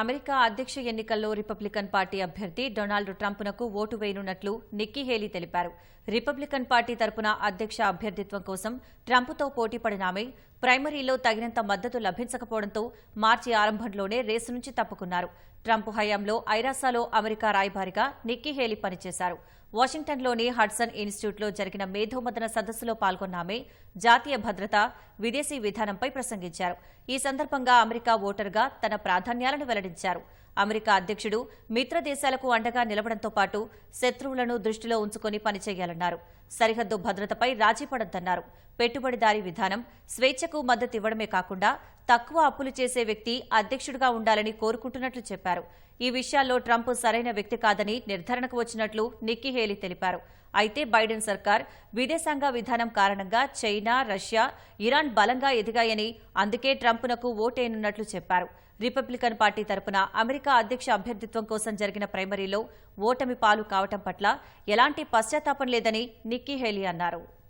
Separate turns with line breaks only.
America అధ్యక్ష ఎన్నికల్లో Republican party అభ్యర్థి డొనాల్డ్ ట్రంప్నకు ఓటు వేయనున్నట్లు నిక్కీ హేలీ తెలిపారు. రిపబ్లికన్ పార్టీ తరపున అధ్యక్ష అభ్యర్థిత్వం కోసం ట్రంప్తో పోటీపడిన ఆమె ప్రైమరీలో తగినంత మద్దతు లభించకపోవడంతో మార్చి ఆరంభంలోనే రేసు నుంచి తప్పుకున్నారు. ట్రంప్ హయాంలో ఐరాసాలో అమెరికా రాయబారిగా నిక్కీ హేలీ పనిచేశారు. వాషింగ్టన్లోని హడ్సన్ ఇన్స్టిట్యూట్లో జరిగిన మేధోమదన సదస్సులో పాల్గొన్న ఆమె జాతీయ భద్రత విదేశీ విధానంపై ప్రసంగించారు. ఈ సందర్భంగా అమెరికా ఓటర్గా తన ప్రాధాన్యాలను వెల్లడించారు. అమెరికా అధ్యక్షుడు మిత్ర దేశాలకు అండగా నిలవడంతో పాటు శత్రువులను దృష్టిలో ఉంచుకొని పనిచేయాలన్నారు. సరిహద్దు భద్రతపై రాజీ పడొద్దన్నారు. పెట్టుబడిదారీ విధానం స్వేచ్ఛకు మద్దతు ఇవ్వడమే కాకుండా తక్కువ అప్పులు చేసే వ్యక్తి అధ్యక్షుడిగా ఉండాలని కోరుకుంటున్నట్లు చెప్పారు. ఈ విషయాల్లో ట్రంప్ సరైన వ్యక్తి కాదని నిర్ధారణకు వచ్చినట్లు నిక్కీ హేలీ తెలిపారు. అయితే బైడెన్ సర్కార్ విదేశాంగ విధానం కారణంగా చైనా రష్యా ఇరాన్ బలంగా ఎదిగాయని అందుకే ట్రంప్నకు ఓటేయనున్నట్లు చెప్పారు. రిపబ్లికన్ పార్టీ తరపున అమెరికా అధ్యక్ష అభ్యర్థిత్వం కోసం జరిగిన ప్రైమరీలో ఓటమి పాలు కావటం పట్ల ఎలాంటి పశ్చాత్తాపం లేదని నిక్కీ హేలీ అన్నారు.